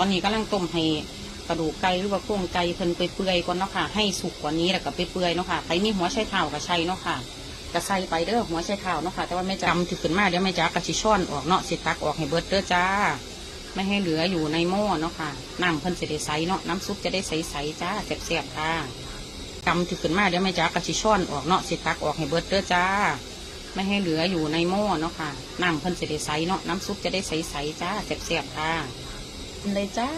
ตอนนี้กำลังต้มให้กระดูกไก่หรือว่าโครงไก่เพิ่นไปเปื่อยก่อนเนาะค่ะ ให้สุกกว่านี้แล้วก็ไปเปื่อยเนาะค่ะใครมีหัวไชเท้าก็ใช่เนาะค่ะก็ใส่ไปเด้อหัวไชเท้าเนาะค่ะ แต่ว่าแม่จำถือขึ้นมาเดี๋ยวแม่จ๋ากระชิช้อนออกเนาะสิตักออกให้เบิดเด้อจ้า ไม่ให้เหลืออยู่ในหม้อเนาะค่ะน้ำเพิ่นจะได้ใสเนาะน้ำซุปจะได้ใสๆจ้าแซ่บๆค่ะกำถือขึ้นมาเดี๋ยวแม่จ๋ากระชิช้อนออกเนาะสิตักออกให้เบิดเด้อจ้า ไม่ให้เหลืออยู่ในหม้อเนาะค่ะน้ำเพิ่นจะได้ใสเนาะน้ำซุปจะได้ใสๆจ้าแซ่บๆค่ะ กินเลยจ้า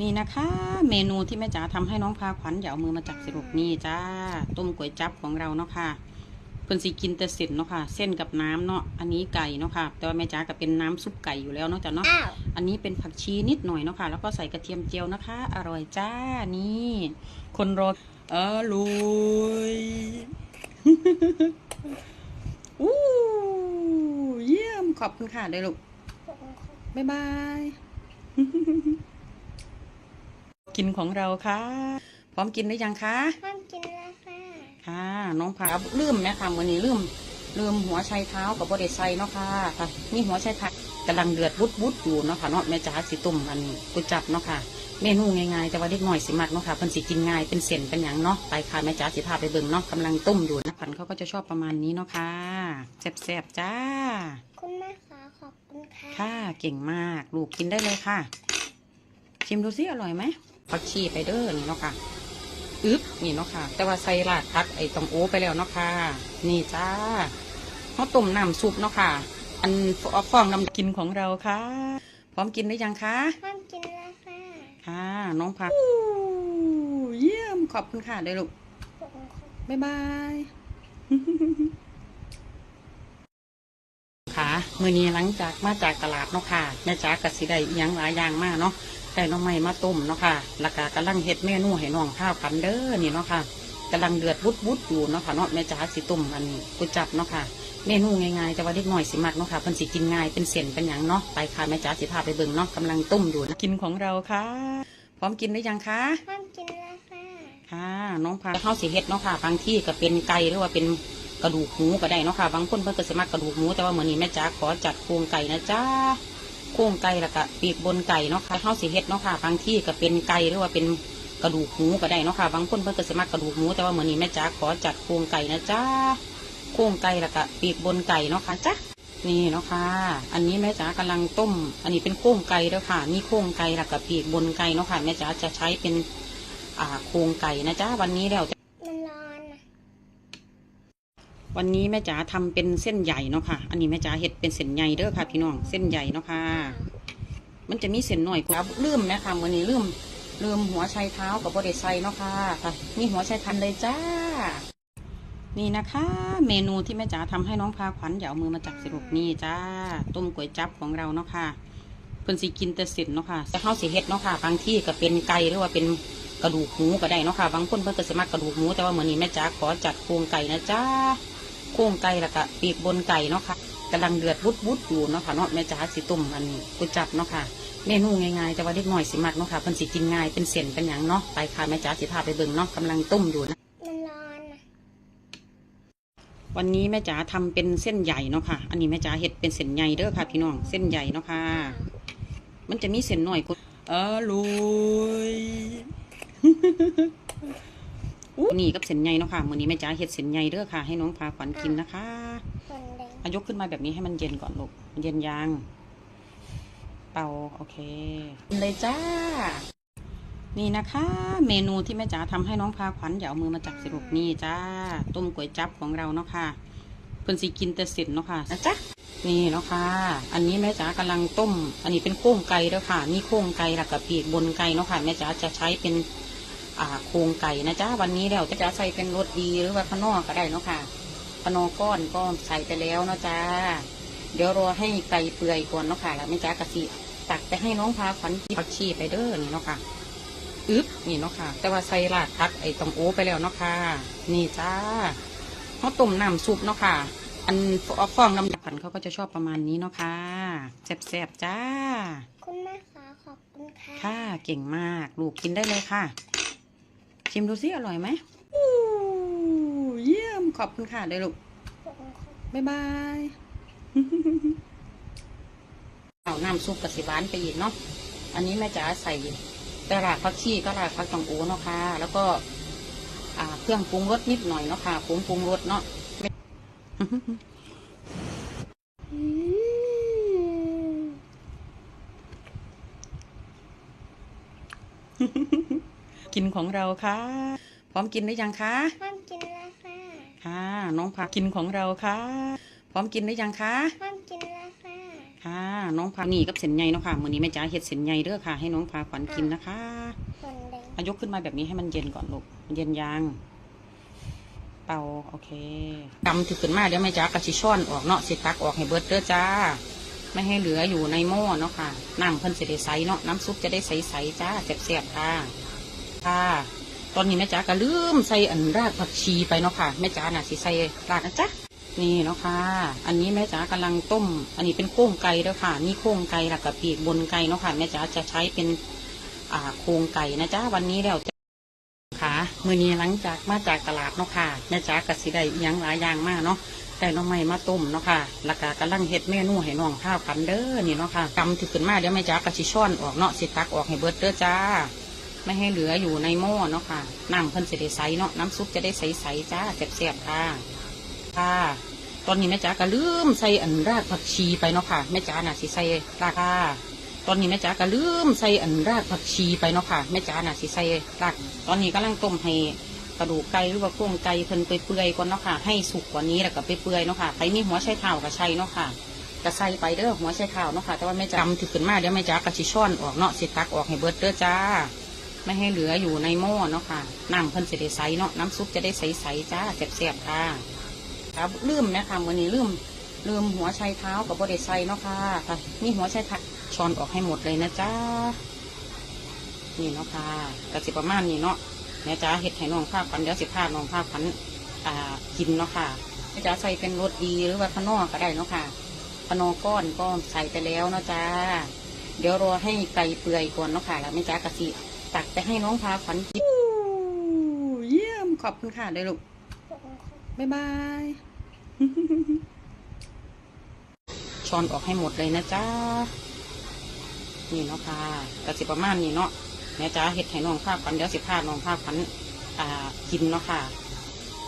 นี่นะคะ เมนูที่แม่จ๋าทำให้น้องพาขวัญอย่าเอามือมาจับสรุปนี่จ้า ต้มก๋วยจับของเราเนาะค่ะเพิ่นสิกินแต่เส้นเนาะค่ะ เส้นกับน้ำเนาะอันนี้ไก่เนาะค่ะ แต่ว่าแม่จ๋าก็เป็นน้ำซุปไก่อยู่แล้วเนาะจ้ะเนาะอ้าวอันนี้เป็นผักชีนิดหน่อยเนาะค่ะ แล้วก็ใส่กระเทียมเจียวนะคะ อร่อยจ้านี่ คนรออร่อยอู้เยี่ยมขอบคุณค่ะได้ลูก บ๊ายบาย กินของเราค่ะ พร้อมกินได้ยังคะห้ามกินแล้วค่ะค่ะน้องผาลืมไหมคะวันนี้ลืมลืมหัวไชเท้ากับบไดไซเนาะค่ะค่ะนี่หัวไชเท้ากำลังเดือดบุดบุดอยู่เนาะค่ะเนาะแม่จ๋าสิตุ่มอันนี้กุจับเนาะค่ะเมนูง่ายๆแต่ว่าเด็กหน่อยสิมักเนาะค่ะเพิ่นสิกินง่ายเป็นเส้นเป็นหยังเนาะไปค่ะแม่จ๋าสิพาไปเบิ่งเนาะกำลังต้มอยู่นะพันธุ์เขาก็จะชอบประมาณนี้เนาะค่ะแซ่บๆจ้า คุณแม่คะขอบ คุณค่ะค่ะ เก่งมาก ลูกกินได้เลยค่ะ ชิมดูสิอร่อยไหมผักชีไปเด้อนี่เนาะค่ะอึ๊บนี่เนาะค่ะ แต่ว่าใส่รากพักไอ้ตองโอไปแล้วเนาะค่ะ นี่จ้าเขาต้มน้ำซุปเนาะค่ะ อันฟองน้ำกินของเราค่ะ พร้อมกินได้ยังคะห้ามกินแล้วค่ะค่ะน้องพักอู้เยี่ยมขอบคุณค่ะได้ลูกบ๊ายบาย ค่ะมือนี้หลังจากมาจากตลาดเนาะค่ะแม่จ๋ากับสิได้อิหยังหลายอย่างมากเนาะได้หน้องไม้มาต้มเนาะค่ะแล้วก็กำลังเฮ็ดเมนูให้น้องข้าวกันเด้อนี่เนาะค่ะกำลังเดือดวุดวุดอยู่เนาะค่ะเนาะแม่จ๋าสิต้มอันนี้กุจับเนาะค่ะเมนูง่ายๆแต่ว่าเด็กหน่อยสิมักเนาะค่ะเพิ่นสิกินง่ายเป็นเส้นเป็นหยังเนาะไปค่ะแม่จ๋าสิพาไปเบิ่งเนาะกำลังต้มอยู่นะกินของเราค่ะ พร้อมกินได้ยังคะห้ามกินแล้วค่ะค่ะน้องพาเข้าสีเฮ็ดเนาะค่ะบางที่ก็เป็นไก่หรือว่าเป็นก ระดูกหมูก็ได้เนาะค่ะ บางคนเพิ่นก็สิมักกระดูกหมูแต่ว่าเหมือนนี้แม่จ๋าขอจัดโครงไก่นะจ้าโครงไก่ล้วก็ปีกบนไก่เนาะค่ะเข้าสีเฮ็ดเนาะค่ะ บางที่ก็เป็นไก่หรือว่าเป็นกระดูกหมูก็ได้เนาะค่ะ บางคนเพิ่นก็สิมักกระดูกหมูแต่ว่าเหมือนนี้แม่จ๋าขอจัดโครงไก่นะจ้าโครงไก่ล้วก็ปีกบนไก่เนาะค่ะจ้านี่เนาะค่ะ อันนี้แม่จ๋ากำลังต้ม อันนี้เป็นโครงไก่เด้อค่ะ นี่โครงไก่ล้วก็ปีกบนไก่เนาะค่ะ แม่จ๋าจะใช้เป็น อ่า โครงไก่นะจ๊ะวันนี้แล้ว วันนี้แม่จ๋าทำเป็นเส้นใหญ่เนาะค่ะ อันนี้แม่จ๋าเห็ดเป็นเส้นใหญ่เด้อค่ะ พี่น้องเส้นใหญ่เนาะค่ะ มันจะมีเส้นหน่อยกว่าลืมแม่ค่ะวันนี้ลืมลืมหัวไชเท้ากับบไดไซเนาะค่ะค่ะนี่หัวไชทันเลยจ้า นี่นะคะ เมนูที่แม่จ๋าทำให้น้องพาขวัญอย่าเอามือมาจับสรุปนี่จ้า ต้มก๋วยจับของเราเนาะค่ะเพิ่นสิกินแต่เส้นเนาะค่ะแต่ข้าสีเฮ็ดเนาะค่ะบางที่ก็เป็นไก่หรือว่าเป็นกระดูกหมูก็ได้เนาะค่ะบางคนเพิ่นก็สมักกระดูกหมูแต่ว่าเมื้อนี้แม่จ๋าขอจัดโครงไก่นะจ้า โครงไก่แล้วก็ปีกบนไก่เนาะค่ะกำลังเดือดวุดวุดอยู่เนาะค่ะเนาะแม่จ๋าสิต้มอันนี้ก๋วยจับเนาะค่ะเมนูง่ายๆแต่ว่าเด็กหน่อยสิมักเนาะค่ะเพิ่นสิกินง่ายเป็นเส้นเป็นหยังเนาะไปค่ะแม่จ๋าสิพาไปเบิ่งเนาะกำลังต้มอยู่นะมันร้อนนะวันนี้แม่จ๋าทำเป็นเส้นใหญ่เนาะค่ะ อันนี้แม่จ๋าเห็ดเป็นเส้นใหญ่เด้อค่ะ พี่น้องเส้นใหญ่เนาะค่ะ มันจะมีเส้นหน่อยกว่าอร่อยอู้ นี่กับเส้นใหญ่เนาะค่ะมื้อนี้แม่จ๋าเห็ดเส้นใหญ่เด้อค่ะ ให้น้องพาขวัญกินนะคะคนแดงอายกขึ้นมาแบบนี้ให้มันเย็นก่อนลูกมันเย็นยังเป่าโอเคกินเลยจ้า นี่นะคะ เมนูที่แม่จ๋าทำให้น้องพาขวัญอย่าเอามือมาจับสรุปนี่จ้า ต้มก๋วยจับของเราเนาะค่ะเพิ่นสิกินแต่เส้นเนาะค่ะนะจ๊ะนี่เนาะค่ะ อันนี้แม่จ๋ากำลังต้ม อันนี้เป็นโครงไก่เด้อค่ะ นี่โครงไก่แล้วกับปีกบนไก่เนาะค่ะแม่จ๋าจะใช้เป็นอ่า โครงไก่นะจ๊ะวันนี้แล้วจะใส่เป็นรสดีหรือว่าขนอก็ได้เนาะค่ะขนอก้อนก็ใส่ไปแล้วเนาะจ้าเดี๋ยวรอให้ไก่เปื่อยก่อนเนาะค่ะแล้วแม่จ๋ากะสิตักไปให้น้องพาขวัญกินผักชีไปเด้อนี่เนาะค่ะอึ๊บนี่เนาะค่ะ แต่ว่าใส่รากพักไอ้ตองโอไปแล้วเนาะค่ะนี่จ้าเขาต้มน้ำซุปเนาะค่ะ อันฟองน้ำผันเขาก็จะชอบประมาณนี้เนาะค่ะแซ่บๆจ้าคุณแม่คะขอบคุณค่ะค่ะเก่งมากลูกกินได้เลยค่ะ ชิมดูสิอร่อยไหมอู้เยี่ยมขอบคุณค่ะได้ลูก บ๊ายบายเอาน้ำซุปกับสิหวานไปอีกเนาะ อันนี้แม่จ๋าใส่แต่รากผักชีก็รากผักตองโอเนาะค่ะ แล้วก็อ่าเครื่องปรุงรสนิดหน่อยเนาะค่ะผงปรุงรสเนาะอืม กินของเราค่ะ พร้อมกินหรือยังคะ พร้อมกินแล้วค่ะ ค่ะ น้องพากินของเราค่ะ พร้อมกินหรือยังคะ พร้อมกินแล้วค่ะ ค่ะ น้องพานี่กับเส้นใหญ่เนาะค่ะมื้อนี้แม่จ๋าเฮ็ดเส้นใหญ่เด้อค่ะ ให้น้องพาขวัญกินนะคะคนแดงอายกขึ้นมาแบบนี้ให้มันเย็นก่อนลูกมันเย็นยังเป่าโอเคกำถือขึ้นมาเดี๋ยวแม่จ๋ากระชิช้อนออกเนาะสิตักออกให้เบิดเด้อจ้าไม่ให้เหลืออยู่ในหม้อเนาะค่ะ น้ำเพิ่นจะได้ใสเนาะ น้ำซุปจะได้ใสๆจ้าแซ่บๆค่ะ ค่ะ ตอนนี้แม่จ๋าก็ลืมใส่อันรากผักชีไปเนาะค่ะแม่จ๋าน่ะสิใส่รากนะจ๊ะนี่เนาะค่ะ อันนี้แม่จ๋ากำลังต้ม อันนี้เป็นโค้งไก่เด้อค่ะ นี่โค้งไก่แล้วก็ปีกบนไก่เนาะค่ะแม่จ๋าจะใช้เป็นอ่าโครงไก่นะจ๊ะวันนี้แล้วจะค่ะมือนี้หลังจากมาจากตลาดเนาะค่ะแม่จ๋ากสิได้ยังหลายอย่างมากเนาะแต่น้องไม่มาต้มเนาะค่ะแล้วก็กำลังเฮ็ดเมนูให้น้องข้าวกันเด้อนี่เนาะค่ะกำถือขึ้นมาเดี๋ยวแม่จ๋ากะสิช้อนออกเนาะสิตักออกให้เบิดเด้อจ้า ไม่ให้เหลืออยู่ในหม้อเนาะค่ะน้ำเพิ่นสิได้ใสเนาะน้ำซุปจะได้ใสๆจ้าแซ่บๆค่ะค่ะ ตอนนี้แม่จ๋าก็ลืมใส่อันรากผักชีไปเนาะค่ะแม่จ๋าน่ะสิใส่รากค่ะตอนนี้แม่จ๋าก็ลืมใส่อันรากผักชีไปเนาะค่ะแม่จ๋าน่ะสิใส่ราก ตอนนี้กำลังต้มให้กระดูกไก่หรือว่าโครงไก่เพิ่นเปื่อยๆก่อนเนาะค่ะให้สุกกว่านี้แล้วก็เปื่อยๆเนาะค่ะใครมีหัวไชเท้าก็ใช่เนาะค่ะก็ใส่ไปเด้อหัวไชเท้าเนาะค่ะแต่ว่าแม่จ๋าทำถือขึ้นมาเดี๋ยวแม่จ๋ากระชิช้อนออกเนาะสิตักออกให้เบิดเด้อจ้า ไม่ให้เหลืออยู่ในหม้อเนาะค่ะน้ำเพิ่นสิได้ใสเนาะน้ำซุปจะได้ใสๆจ้าแซ่บๆค่ะครับลืมนะคะมื่อนี้ลืมลืมหัวไชเท้ากับบริไซเนาะค่ะค่ะนี่หัวไชทักช้อนออกให้หมดเลยนะจ๊ะนี่เนาะค่ะกระสิประมาณนี้เนาะแม่จ๋าเห็ดให้น้องข้าวพันเดี๋ยวสิพานองข้าวพันอ่ากินเนาะค่ะแม่จ๋าใส่เป็นรสดีหรือว่าขนอก็ได้เนาะค่ะขนอก้อนก็ใส่ไปแล้วเนาะจ๊ะเดี๋ยวรอให้ไก่เปื่อยก่อนเนาะค่ะแล้วแม่จ๋ากระสิ ตักไปให้น้องพาขวัญกินเยี่ยมขอบคุณค่ะเลยลูกบ๊ายบาย ช้อนออกให้หมดเลยนะจ๊ะ นี่เนาะค่ะกระสิประมาณนี้เนาะแม่จ้าเห็ดให้น้องข้าวพันเดี๋ยวสิพาน้องข้าวพันอ่ากินเนาะค่ะ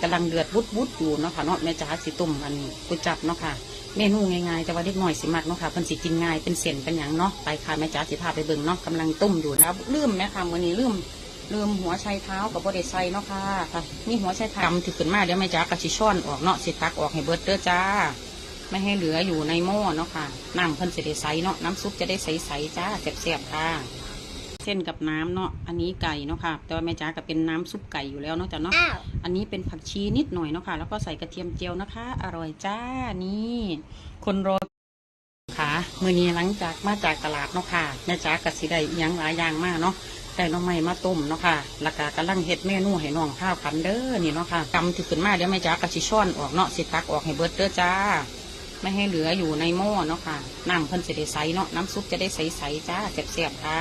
กำลังเดือดวุดวุดอยู่เนาะค่ะเนาะแม่จ้าสิตุ่มกันกุจับเนาะค่ะเมนูง่ายๆแต่ว่าเด็กหน่อยสิมักเนาะค่ะเพิ่นสิกินง่ายเป็นเส้นเป็นหยังเนาะไปค่ะแม่จ้าสิพาไปเบิ่งเนาะกำลังต้มอยู่นะลืมแม่ค่ะมื้อนี้ลืมลืมหัวไชเท้ากับบริไซเนาะค่ะค่ะนี่หัวไชเท้ากำถือขึ้นมาเดี๋ยวแม่จ๋ากระชิช้อนออกเนาะสิตักออกให้เบิดเด้อจ้า ไม่ให้เหลืออยู่ในหม้อเนาะค่ะน้ำเพิ่นสิได้ใสเนาะน้ำซุปจะได้ใสๆจ้าแซ่บๆค่ะ ส้นกับน้ำเนาะ อันนี้ไก่เนาะค่ะ แต่ว่าแม่จ๋าก็เป็นน้ำซุปไก่อยู่แล้วเนาะจ้ะเนาะอ้าวอันนี้เป็นผักชีนิดหน่อยเนาะค่ะ แล้วก็ใส่กระเทียมเจียวนะคะ อร่อยจ้า นี่ คนรอค่ะมือนี้หลังจากมาจากตลาดเนาะค่ะ แม่จ๋าก็สิได้อิหยังหลายอย่างมากเนาะแต่น้องใหม่มาต้มเนาะค่ะแล้วก็กำลังเฮ็ดเมนูให้น้องข้าวพันเด้อนี่เนาะค่ะกำถือขึ้นมาเดี๋ยวแม่จ๋ากระชิช้อนออกเนาะสิตักออกให้เบิดเด้อจ้า ไม่ให้เหลืออยู่ในหม้อเนาะค่ะ น้ำเพิ่นสิได้ใสเนาะ น้ำซุปจะได้ใสๆจ้าแซ่บๆค่ะ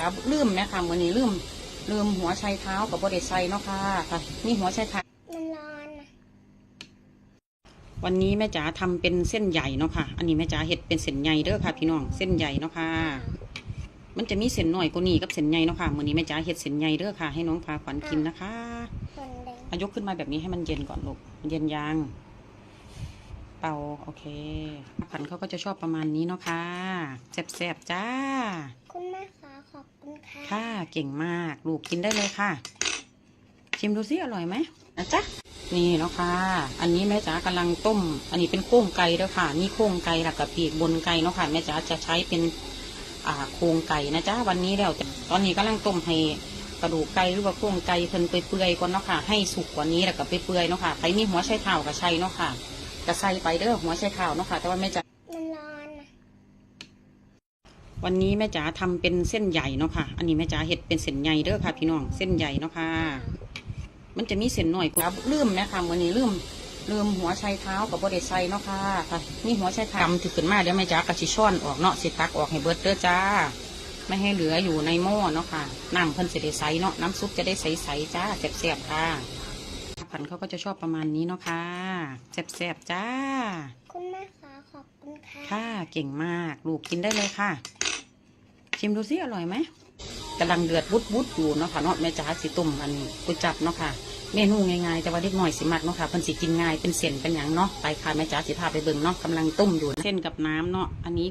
ครับลืมนะคะมื่อนี้ลืมลืมหัวไชเท้ากับบริไซเนาะค่ะค่ะนี่หัวไชเท้ามันร้อนนะวันนี้แม่จ๋าทำเป็นเส้นใหญ่เนาะค่ะ อันนี้แม่จ๋าเห็ดเป็นเส้นใหญ่เด้อค่ะ พี่น้องเส้นใหญ่เนาะค่ะ มันจะมีเส้นหน่อยกว่านี้กับเส้นใหญ่เนาะค่ะมื่อนี้แม่จ๋าเห็ดเส้นใหญ่เด้อค่ะ ให้น้องพาขวัญกินนะคะคนแดงอายกขึ้นมาแบบนี้ให้มันเย็นก่อนลูกมันเย็นยางเป่าโอเคขวัญเขาก็จะชอบประมาณนี้เนาะค่ะแซ่บๆจ้าคุณแม่คะขอบ ค่ะ เก่งมาก ลูกกินได้เลยค่ะ ชิมดูซิอร่อยไหมนะจ๊ะนี่เนาะค่ะ อันนี้แม่จ๋ากำลังต้ม อันนี้เป็นโค้งไก่เด้อค่ะ นี่โค้งไก่แล้วกับปีกบนไก่เนาะค่ะแม่จ๋าจะใช้เป็นอ่าโครงไก่นะจ๊ะวันนี้แล้วตอนนี้กำลังต้มให้กระดูกไก่หรือว่าโครงไก่เพิ่นไปเปื่อยๆก่อนเนาะค่ะ ให้สุกกว่านี้แล้วก็ไปเปื่อยๆเนาะค่ะใครมีหัวไชเท้าก็ใช่เนาะค่ะก็ใส่ไปเด้อหัวไชเท้าเนาะค่ะ แต่ว่าแม่จ๋า วันนี้แม่จ๋าทำเป็นเส้นใหญ่เนาะค่ะ อันนี้แม่จ๋าเห็ดเป็นเส้นใหญ่เด้อค่ะ พี่น้อง เส้นใหญ่เนาะค่ะ มันจะมีเส้นหน่อยกว่าลืมนะคะวันนี้ลืมลืมหัวไชเท้ากับบริไซเนาะค่ะค่ะ นี่หัวไชเท้ากำถือขึ้นมาเดี๋ยวแม่จ๋ากระชิช้อนออกเนาะสิตักออกให้เบิดเด้อจ้า ไม่ให้เหลืออยู่ในหม้อเนาะค่ะ น้ำเพิ่นสิได้ใสเนาะ น้ำซุปจะได้ใสๆจ้าแซ่บๆค่ะผันเขาก็จะชอบประมาณนี้เนาะค่ะแซ่บๆจ้า คุณแม่คะขอบคุณค่ะ ค่ะ เก่งมาก ลูกกินได้เลยค่ะ ชิมดูสิอร่อยไหมกำลังเดือดวุดวุดอยู่เนาะค่ะเนาะแม่จ๋าสีตุ่มอันกุจับเนาะค่ะเมนูง่ายๆแต่ว่าเล็กหน่อยสิมักเนาะค่ะเพิ่นสิกินง่ายเป็นเส้นเป็นหยังเนาะไปค่ะแม่จ๋าสิพาไปเบิ่งเนาะกำลังต้มอยู่เส้นกับน้ำเนาะอันนี้